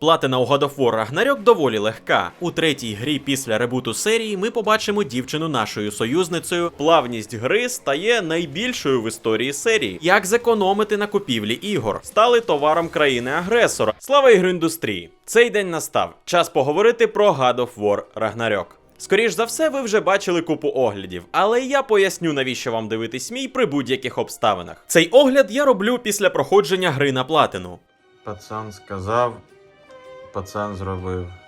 Платина у God of War Ragnarok доволі легка. У третій грі після ребуту серії ми побачимо дівчину нашою союзницею. Плавність гри стає найбільшою в історії серії. Як зекономити на купівлі ігор? Стали товаром країни-агресора. Слава ігроіндустрії! Цей день настав. Час поговорити про God of War Ragnarok. Скоріш за все, ви вже бачили купу оглядів, але я поясню, навіщо вам дивитись мій при будь-яких обставинах. Цей огляд я роблю після проходження гри на платину. Пацан сказав, пацан зробив.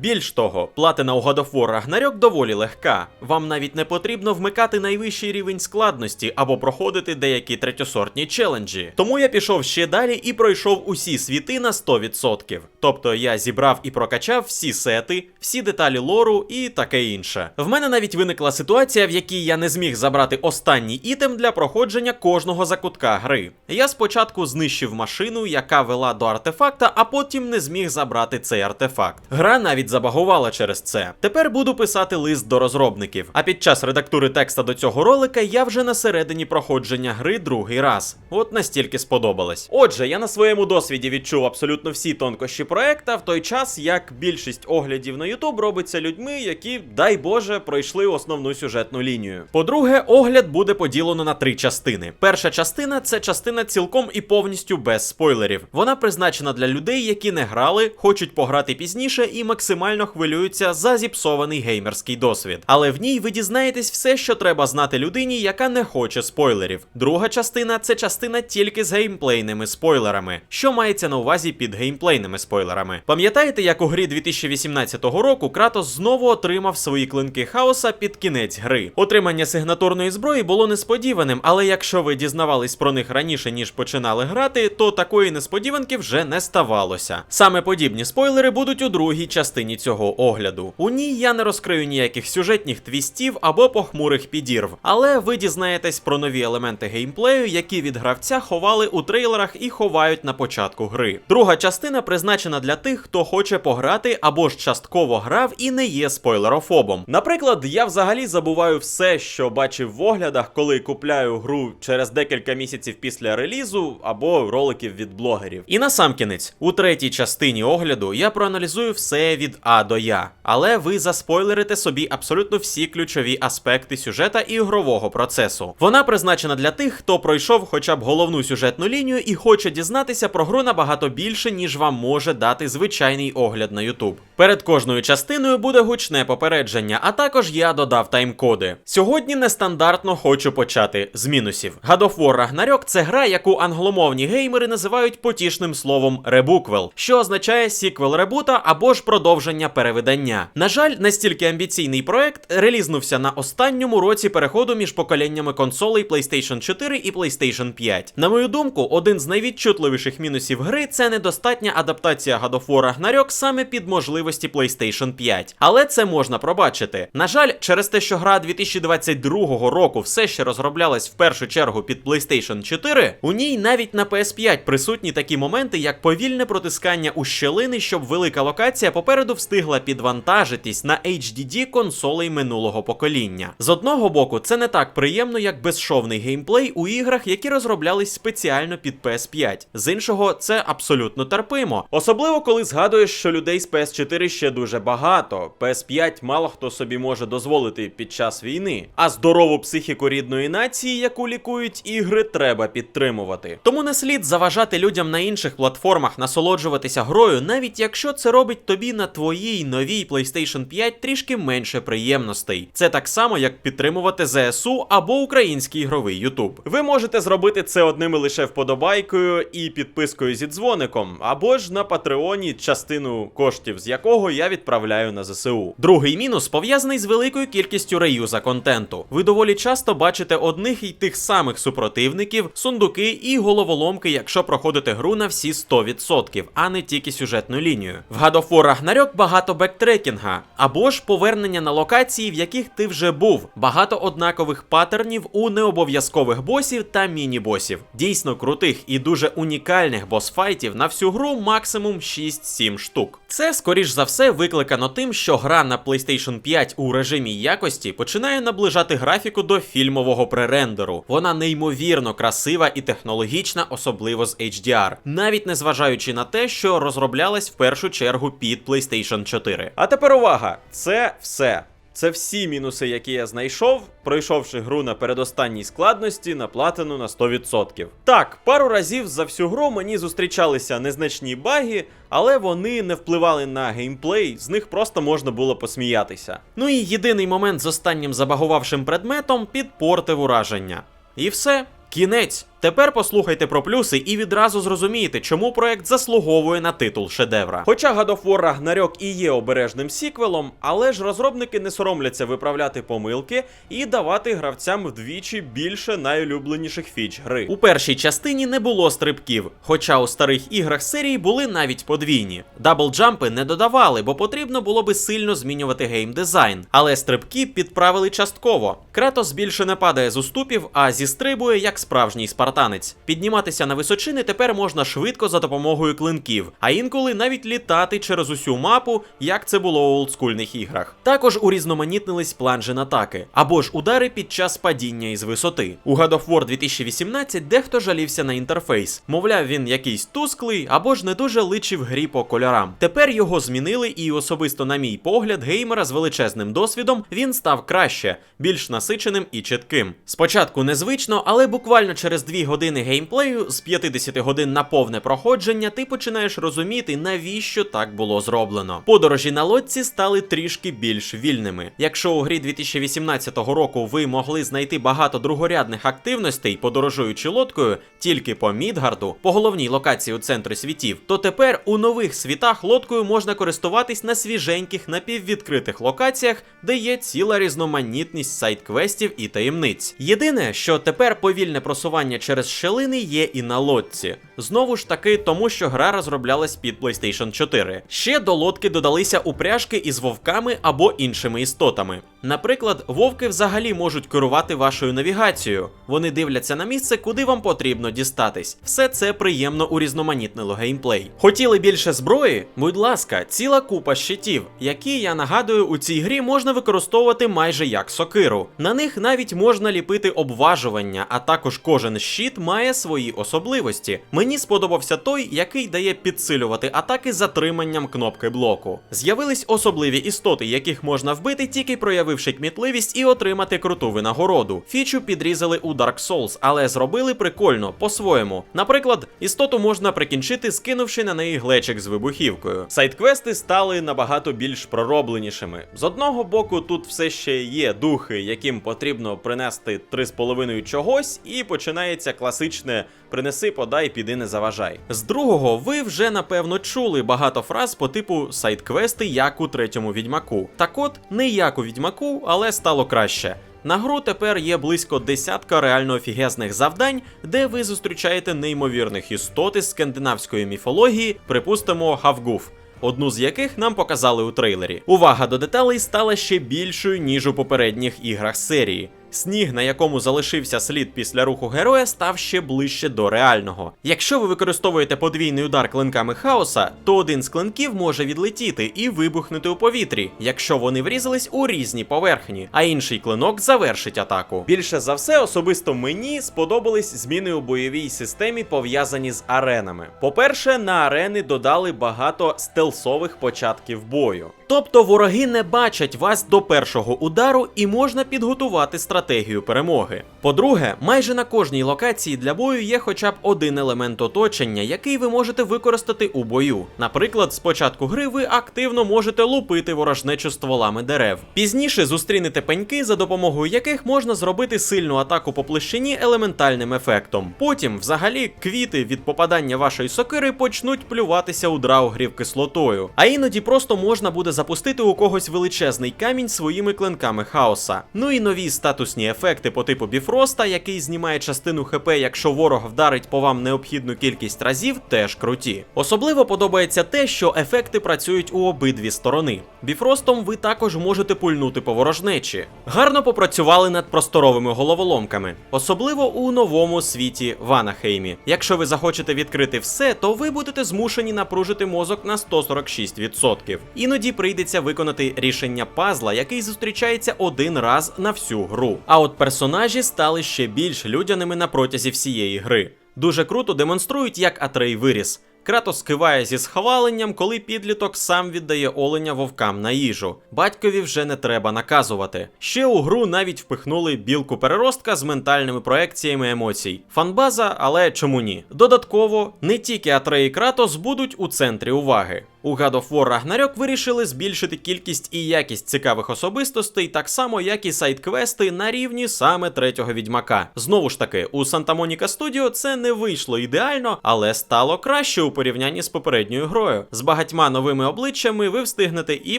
Більш того, платина у God of War Ragnarok доволі легка. Вам навіть не потрібно вмикати найвищий рівень складності або проходити деякі третьосортні челенджі. Тому я пішов ще далі і пройшов усі світи на 100%. Тобто я зібрав і прокачав всі сети, всі деталі лору і таке інше. В мене навіть виникла ситуація, в якій я не зміг забрати останній ітем для проходження кожного закутка гри. Я спочатку знищив машину, яка вела до артефакта, а потім не зміг забрати цей артефакт. Гра навіть забагувала через це. Тепер буду писати лист до розробників. А під час редактури текста до цього ролика я вже на середині проходження гри другий раз. От настільки сподобалось. Отже, я на своєму досвіді відчув абсолютно всі тонкощі проекта, в той час як більшість оглядів на YouTube робиться людьми, які, дай Боже, пройшли основну сюжетну лінію. По-друге, огляд буде поділено на три частини. Перша частина це частина цілком і повністю без спойлерів. Вона призначена для людей, які не грали, хочуть пограти пізніше і максимально хвилюються за зіпсований геймерський досвід. Але в ній ви дізнаєтесь все, що треба знати людині, яка не хоче спойлерів. Друга частина це частина тільки з геймплейними спойлерами. Що мається на увазі під геймплейними спойлерами? Пам'ятаєте, як у грі 2018 року Кратос знову отримав свої клинки хаоса під кінець гри? Отримання сигнатурної зброї було несподіваним, але якщо ви дізнавались про них раніше ніж починали грати, то такої несподіванки вже не ставалося. Саме подібні спойлери будуть у другій частині цього огляду. У ній я не розкрию ніяких сюжетних твістів або похмурих підірв, але ви дізнаєтесь про нові елементи геймплею, які від гравця ховали у трейлерах і ховають на початку гри. Друга частина призначена для тих, хто хоче пограти або ж частково грав і не є спойлерофобом. Наприклад, я взагалі забуваю все, що бачив в оглядах, коли купляю гру через декілька місяців після релізу або роликів від блогерів. І насамкінець, у третій частині огляду я проаналізую все від А до Я, але ви заспойлерите собі абсолютно всі ключові аспекти сюжета і ігрового процесу. Вона призначена для тих, хто пройшов хоча б головну сюжетну лінію і хоче дізнатися про гру набагато більше, ніж вам може дати звичайний огляд на YouTube. Перед кожною частиною буде гучне попередження, а також я додав тайм-коди. Сьогодні нестандартно хочу почати з мінусів. God of War Ragnarok – це гра, яку англомовні геймери називають потішним словом ребуквел, що означає сіквел ребута або ж продовження перевидання. На жаль, настільки амбіційний проект релізнувся на останньому році переходу між поколіннями консолей PlayStation 4 і PlayStation 5. На мою думку, один з найвідчутливіших мінусів гри це недостатня адаптація God of War Ragnarok саме під можливості PlayStation 5. Але це можна пробачити. На жаль, через те, що гра 2022 року все ще розроблялась в першу чергу під PlayStation 4, у ній навіть на PS5 присутні такі моменти, як повільне протискання у щелини, щоб велика локація попереду встигла підвантажитись на HDD консолей минулого покоління. З одного боку, це не так приємно, як безшовний геймплей у іграх, які розроблялись спеціально під PS5. З іншого, це абсолютно терпимо. Особливо коли згадуєш, що людей з PS4 ще дуже багато. PS5 мало хто собі може дозволити під час війни. А здорову психіку рідної нації, яку лікують ігри, треба підтримувати. Тому не слід заважати людям на інших платформах насолоджуватися грою, навіть якщо це робить тобі на твоїй новій PlayStation 5 трішки менше приємностей. Це так само, як підтримувати ЗСУ або український ігровий YouTube. Ви можете зробити це одними лише вподобайкою і підпискою зі дзвоником, або ж на Патреоні, частину коштів з якого я відправляю на ЗСУ. Другий мінус пов'язаний з великою кількістю реюза контенту. Ви доволі часто бачите одних і тих самих супротивників, сундуки і головоломки, якщо проходите гру на всі 100%, а не тільки сюжетну лінію. В God of War Ragnarok багато бектрекінга, або ж повернення на локації, в яких ти вже був, багато однакових паттернів у необов'язкових босів та міні-босів. Дійсно крутих і дуже унікальних босфайтів на всю гру максимум 6-7 штук. Це, скоріш за все, викликано тим, що гра на PlayStation 5 у режимі якості починає наближати графіку до фільмового пререндеру. Вона неймовірно красива і технологічна, особливо з HDR, навіть незважаючи на те, що розроблялась в першу чергу під PlayStation 4. А тепер увага! Це все. Це всі мінуси, які я знайшов, пройшовши гру на передостанній складності на платину на 100%. Так, пару разів за всю гру мені зустрічалися незначні баги, але вони не впливали на геймплей, з них просто можна було посміятися. Ну і єдиний момент з останнім забагувавшим предметом підпортив ураження. І все, кінець. Тепер послухайте про плюси і відразу зрозумієте, чому проект заслуговує на титул шедевра. Хоча God of War Ragnarok і є обережним сіквелом, але ж розробники не соромляться виправляти помилки і давати гравцям вдвічі більше найулюбленіших фіч гри. У першій частині не було стрибків, хоча у старих іграх серії були навіть подвійні. Даблджампи не додавали, бо потрібно було би сильно змінювати геймдизайн. Але стрибки підправили частково. Кратос більше не падає з уступів, а зістрибує як справжній спартанець. Підніматися на височини тепер можна швидко за допомогою клинків, а інколи навіть літати через усю мапу, як це було у олдскульних іграх. Також урізноманітнились планжен атаки, або ж удари під час падіння із висоти. У God of War 2018 дехто жалівся на інтерфейс. Мовляв, він якийсь тусклий або ж не дуже личив грі по кольорам. Тепер його змінили, і особисто, на мій погляд, геймера з величезним досвідом він став краще, більш насиченим і чітким. Спочатку незвично, але буквально через 2 години геймплею з 50 годин на повне проходження ти починаєш розуміти, навіщо так було зроблено. Подорожі на лодці стали трішки більш вільними. Якщо у грі 2018 року ви могли знайти багато другорядних активностей, подорожуючи лодкою тільки по Мідгарду, по головній локації у центрі світів, то тепер у нових світах лодкою можна користуватись на свіженьких напіввідкритих локаціях, де є ціла різноманітність сайт-квестів і таємниць. Єдине, що тепер повільне просування через щелини є і на лодці. Знову ж таки, тому що гра розроблялась під PlayStation 4. Ще до лодки додалися упряжки із вовками або іншими істотами. Наприклад, вовки взагалі можуть керувати вашою навігацією. Вони дивляться на місце, куди вам потрібно дістатись. Все це приємно урізноманітнило геймплей. Хотіли більше зброї? Будь ласка, ціла купа щитів, які я нагадую, у цій грі можна використовувати майже як сокиру. На них навіть можна ліпити обважування, а також кожен щит має свої особливості. Мені сподобався той, який дає підсилювати атаки затриманням кнопки блоку. З'явились особливі істоти, яких можна вбити, тільки проявивши кмітливість і отримати круту винагороду. Фічу підрізали у Dark Souls, але зробили прикольно, по-своєму. Наприклад, істоту можна прикінчити, скинувши на неї глечик з вибухівкою. Сайт-квести стали набагато більш проробленішими. З одного боку, тут все ще є духи, яким потрібно принести 3,5 чогось, і починається класичне принеси, подай, піди не заважай. З другого, ви вже напевно чули багато фраз по типу сайт-квести, як у третьому відьмаку. Так от, не як у відьмаку, але стало краще. На гру тепер є близько десятка реально офігезних завдань, де ви зустрічаєте неймовірних істот із скандинавської міфології, припустимо, Хавгуф. Одну з яких нам показали у трейлері. Увага до деталей стала ще більшою, ніж у попередніх іграх серії. Сніг, на якому залишився слід після руху героя, став ще ближче до реального. Якщо ви використовуєте подвійний удар клинками хаоса, то один з клинків може відлетіти і вибухнути у повітрі, якщо вони врізались у різні поверхні, а інший клинок завершить атаку. Більше за все, особисто мені сподобались зміни у бойовій системі, пов'язані з аренами. По-перше, на арени додали багато стелсових початків бою. Тобто вороги не бачать вас до першого удару і можна підготувати стратегію перемоги. По-друге, майже на кожній локації для бою є хоча б один елемент оточення, який ви можете використати у бою. Наприклад, з початку гри ви активно можете лупити ворожнечу стволами дерев. Пізніше зустрінете пеньки, за допомогою яких можна зробити сильну атаку по площині елементальним ефектом. Потім, взагалі, квіти від попадання вашої сокири почнуть плюватися у драугрів кислотою. А іноді просто можна буде запустити у когось величезний камінь своїми клинками хаоса. Ну і нові статусні ефекти по типу Біфроста, який знімає частину ХП, якщо ворог вдарить по вам необхідну кількість разів, теж круті. Особливо подобається те, що ефекти працюють у обидві сторони. Біфростом ви також можете пульнути по ворожнечі. Гарно попрацювали над просторовими головоломками, особливо у новому світі Ванахеймі. Якщо ви захочете відкрити все, то ви будете змушені напружити мозок на 146%. Іноді прийдеться виконати рішення пазла, який зустрічається один раз на всю гру. А от персонажі стали ще більш людяними на протязі всієї гри. Дуже круто демонструють, як Атрей виріс. Кратос киває зі схваленням, коли підліток сам віддає оленя вовкам на їжу. Батькові вже не треба наказувати. Ще у гру навіть впихнули білку переростка з ментальними проекціями емоцій. Фанбаза, але чому ні? Додатково, не тільки Атрей і Кратос будуть у центрі уваги. У God of War Ragnarok вирішили збільшити кількість і якість цікавих особистостей, так само як і сайт-квести на рівні саме третього відьмака. Знову ж таки, у Santa Monica Studio це не вийшло ідеально, але стало краще у порівнянні з попередньою грою. З багатьма новими обличчями ви встигнете і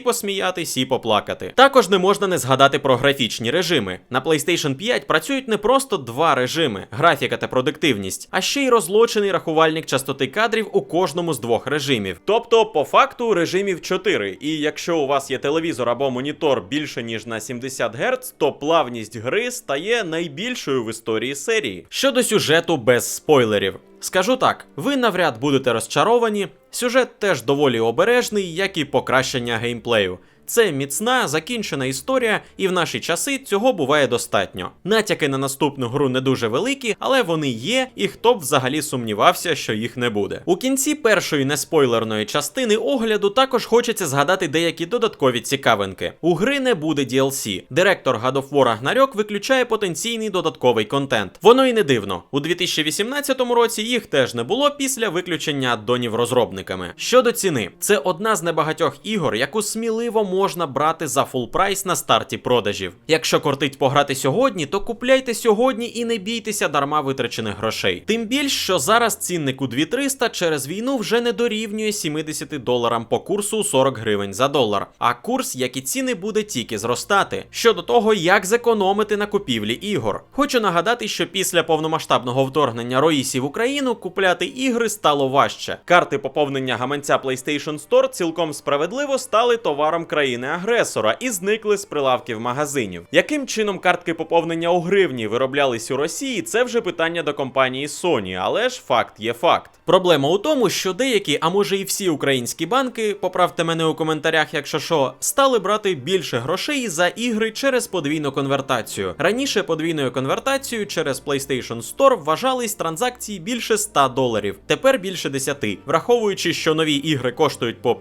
посміятись, і поплакати. Також не можна не згадати про графічні режими. На PlayStation 5 працюють не просто два режими графіка та продуктивність, а ще й розлочений рахувальник частоти кадрів у кожному з двох режимів. Тобто, по факту, режимів 4. І якщо у вас є телевізор або монітор більше ніж на 70 Гц, то плавність гри стає найбільшою в історії серії. Щодо сюжету без спойлерів. Скажу так, ви навряд будете розчаровані. Сюжет теж доволі обережний, як і покращення геймплею. Це міцна, закінчена історія, і в наші часи цього буває достатньо. Натяки на наступну гру не дуже великі, але вони є, і хто б взагалі сумнівався, що їх не буде. У кінці першої неспойлерної частини огляду також хочеться згадати деякі додаткові цікавинки. У гри не буде DLC. Директор God of War Ragnarok виключає потенційний додатковий контент. Воно і не дивно. У 2018 році їх теж не було після виключення аддонів розробниками. Щодо ціни, це одна з небагатьох ігор, яку сміливо можна брати за фул прайс на старті продажів. Якщо кортить пограти сьогодні, то купляйте сьогодні і не бійтеся дарма витрачених грошей. Тим більш, що зараз цінник у 2300 через війну вже не дорівнює 70 доларам по курсу 40 гривень за долар. А курс, як і ціни, буде тільки зростати. Щодо того, як зекономити на купівлі ігор. Хочу нагадати, що після повномасштабного вторгнення Роїсі в Україну купляти ігри стало важче. Карти поповнення гаманця PlayStation Store цілком справедливо стали товаром країни-агресора і зникли з прилавків магазинів. Яким чином картки поповнення у гривні вироблялись у Росії, це вже питання до компанії Sony, але ж факт є факт. Проблема у тому, що деякі, а може і всі українські банки, поправте мене у коментарях, якщо що, стали брати більше грошей за ігри через подвійну конвертацію. Раніше подвійною конвертацією через PlayStation Store вважались транзакції більше 100 доларів, тепер більше 10. Враховуючи, що нові ігри коштують по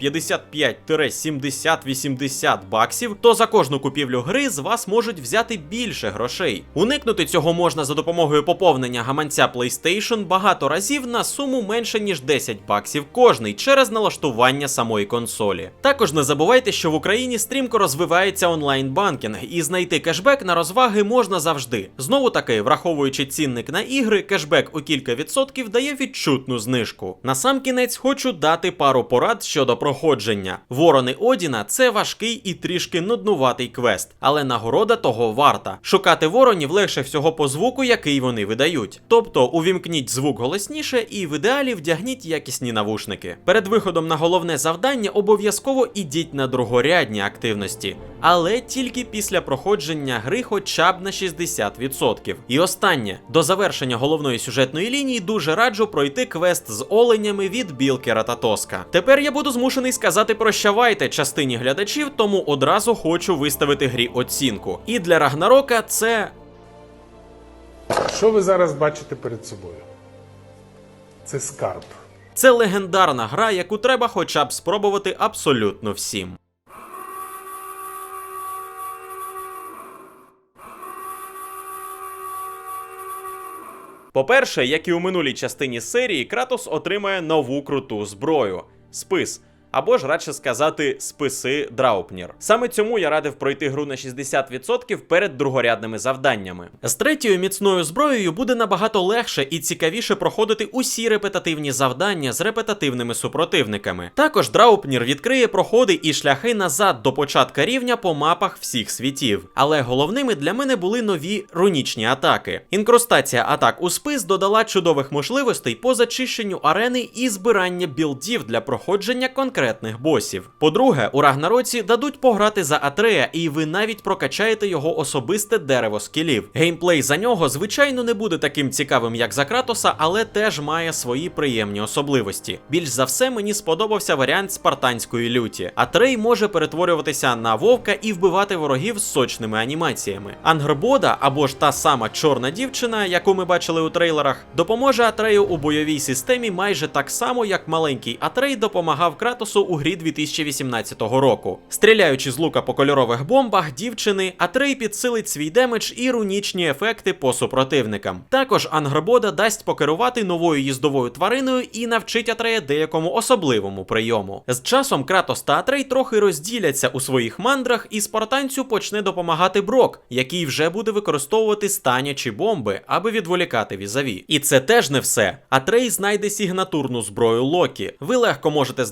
55-70-80 баксів, то за кожну купівлю гри з вас можуть взяти більше грошей. Уникнути цього можна за допомогою поповнення гаманця PlayStation багато разів на суму менше ніж 10 баксів кожний через налаштування самої консолі. Також не забувайте, що в Україні стрімко розвивається онлайн-банкінг, і знайти кешбек на розваги можна завжди. Знову таки, враховуючи цінник на ігри, кешбек у кілька відсотків дає відчутну знижку. На сам кінець хочу дати пару порад щодо проходження. Ворони Одіна це важкий і трішки нуднуватий квест, але нагорода того варта. Шукати воронів легше всього по звуку, який вони видають. Тобто увімкніть звук голосніше і в ідеалі вдягніть якісні навушники. Перед виходом на головне завдання обов'язково ідіть на другорядні активності, але тільки після проходження гри хоча б на 60%. І останнє до завершення головної сюжетної лінії дуже раджу пройти квест з оленями від білки Рататоска. Тепер я буду змушений сказати прощавайте частині глядачів, тому одразу хочу виставити грі оцінку. І для Рагнарока це Що ви зараз бачите перед собою? Це скарб. Це легендарна гра, яку треба хоча б спробувати абсолютно всім. По-перше, як і у минулій частині серії, Кратос отримає нову круту зброю спис. Або ж радше сказати списи Драупнір. Саме цьому я радив пройти гру на 60% перед другорядними завданнями. З третьою міцною зброєю буде набагато легше і цікавіше проходити усі репетативні завдання з репетативними супротивниками. Також Драупнір відкриє проходи і шляхи назад до початка рівня по мапах всіх світів. Але головними для мене були нові рунічні атаки. Інкрустація атак у спис додала чудових можливостей по зачищенню арени і збирання білдів для проходження конкретних босів. По-друге, у Рагнароці дадуть пограти за Атрея, і ви навіть прокачаєте його особисте дерево скілів. Геймплей за нього, звичайно, не буде таким цікавим, як за Кратоса, але теж має свої приємні особливості. Більш за все, мені сподобався варіант спартанської люті. Атрей може перетворюватися на вовка і вбивати ворогів з сочними анімаціями. Ангрбода або ж та сама чорна дівчина, яку ми бачили у трейлерах, допоможе Атрею у бойовій системі майже так само, як маленький Атрей допомагав Кратосу у грі 2018 року. Стріляючи з лука по кольорових бомбах дівчини, Атрей підсилить свій демедж і рунічні ефекти по супротивникам. Також Ангрбода дасть покерувати новою їздовою твариною і навчить Атрея деякому особливому прийому. З часом Кратос та Атрей трохи розділяться у своїх мандрах, і спартанцю почне допомагати Брок, який вже буде використовувати станячі бомби, аби відволікати візаві. І це теж не все. Атрей знайде сигнатурну зброю Локі. Ви легко можете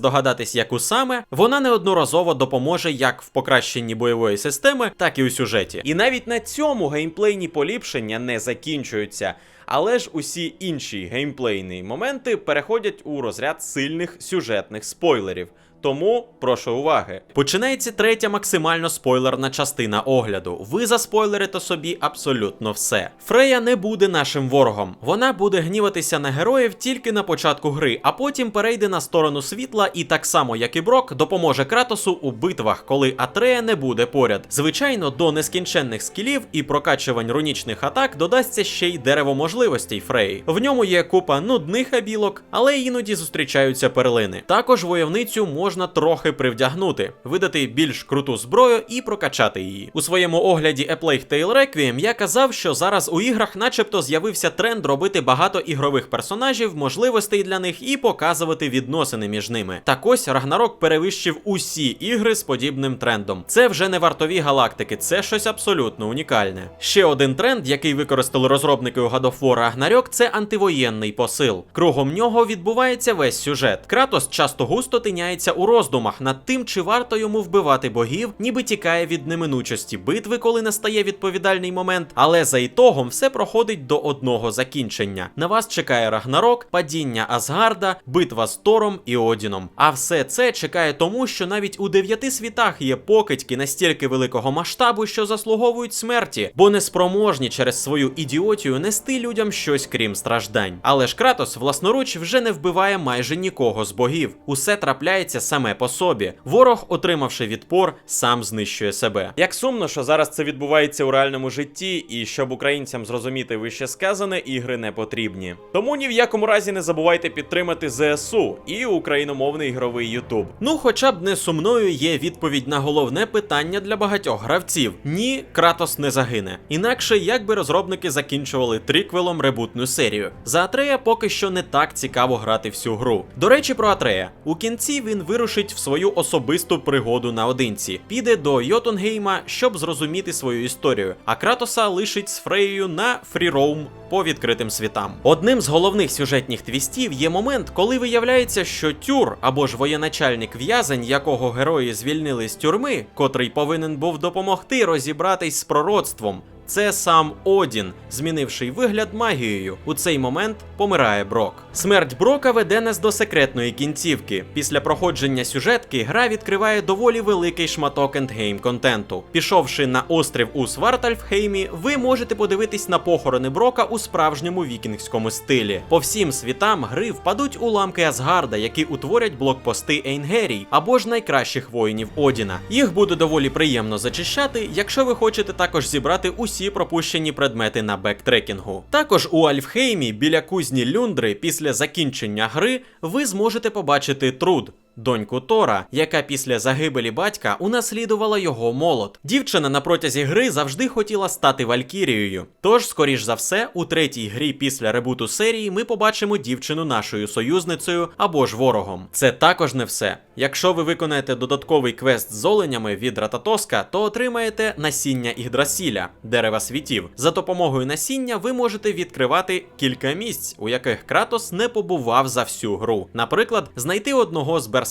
здогадатись, яку саме вона неодноразово допоможе як в покращенні бойової системи, так і у сюжеті. І навіть на цьому геймплейні поліпшення не закінчуються. Але ж усі інші геймплейні моменти переходять у розряд сильних сюжетних спойлерів. Тому прошу уваги. Починається третя максимально спойлерна частина огляду. Ви заспойлерите собі абсолютно все. Фрея не буде нашим ворогом. Вона буде гніватися на героїв тільки на початку гри, а потім перейде на сторону світла і так само, як і Брок, допоможе Кратосу у битвах, коли Атрея не буде поряд. Звичайно, до нескінченних скілів і прокачувань рунічних атак додасться ще й дерево можливостей Фреї. В ньому є купа нудних абілок, але іноді зустрічаються перлини. Також войовницю можна трохи привдягнути, видати більш круту зброю і прокачати її. У своєму огляді A Plague Tale Requiem я казав, що зараз у іграх, начебто, з'явився тренд робити багато ігрових персонажів, можливостей для них і показувати відносини між ними. Так ось Рагнарок перевищив усі ігри з подібним трендом. Це вже не вартові галактики, це щось абсолютно унікальне. Ще один тренд, який використали розробники у God of War Ragnarok, це антивоєнний посил. Кругом нього відбувається весь сюжет. Кратос часто густо тиняється у роздумах над тим, чи варто йому вбивати богів, ніби тікає від неминучості битви, коли настає відповідальний момент. Але за ітогом все проходить до одного закінчення. На вас чекає Рагнарок, падіння Асгарда, битва з Тором і Одіном. А все це чекає тому, що навіть у дев'яти світах є покидьки настільки великого масштабу, що заслуговують смерті, бо не спроможні через свою ідіотію нести людям щось крім страждань. Але ж Кратос власноруч вже не вбиває майже нікого з богів. Усе трапляється саме по собі. Ворог, отримавши відпор, сам знищує себе. Як сумно, що зараз це відбувається у реальному житті, і щоб українцям зрозуміти вище сказане, ігри не потрібні. Тому ні в якому разі не забувайте підтримати ЗСУ і україномовний ігровий Ютуб. Ну, хоча б не сумною є відповідь на головне питання для багатьох гравців: ні, Кратос не загине. Інакше як би розробники закінчували триквелом ребутну серію. За Атрея поки що не так цікаво грати всю гру. До речі, про Атрея. У кінці він вирушить в свою особисту пригоду наодинці, піде до Йотунгейма, щоб зрозуміти свою історію. А Кратоса лишить з Фреєю на фріроум по відкритим світам. Одним з головних сюжетних твістів є момент, коли виявляється, що тюр або ж воєначальник в'язень, якого герої звільнили з тюрми, котрий повинен був допомогти розібратись з пророцтвом. Це сам Одін, змінивший вигляд магією. У цей момент помирає Брок. Смерть Брока веде нас до секретної кінцівки. Після проходження сюжетки гра відкриває доволі великий шматок ендгейм контенту. Пішовши на острів у Свартальфхеймі, ви можете подивитись на похорони Брока у справжньому вікінгському стилі. По всім світам гри впадуть уламки Асгарда, які утворять блокпости Ейнгерій або ж найкращих воїнів Одіна. Їх буде доволі приємно зачищати, якщо ви хочете також зібрати усі пропущені предмети на бектрекінгу. Також у Альфхеймі біля кузні Люндри після закінчення гри ви зможете побачити труд. Доньку Тора, яка після загибелі батька унаслідувала його молот. Дівчина на протязі гри завжди хотіла стати Валькірією. Тож, скоріш за все, у третій грі після ребуту серії ми побачимо дівчину нашою союзницею або ж ворогом. Це також не все. Якщо ви виконаєте додатковий квест з оленями від Рататоска, то отримаєте насіння Ігдрасіля, дерева світів. За допомогою насіння ви можете відкривати кілька місць, у яких Кратос не побував за всю гру. Наприклад, знайти одного з берсерків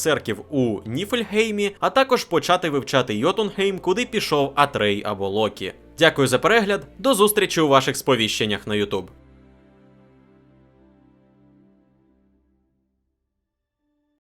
у Ніфельгеймі, а також почати вивчати Йотунгейм, куди пішов Атрей або Локі. Дякую за перегляд, до зустрічі у ваших сповіщеннях на YouTube.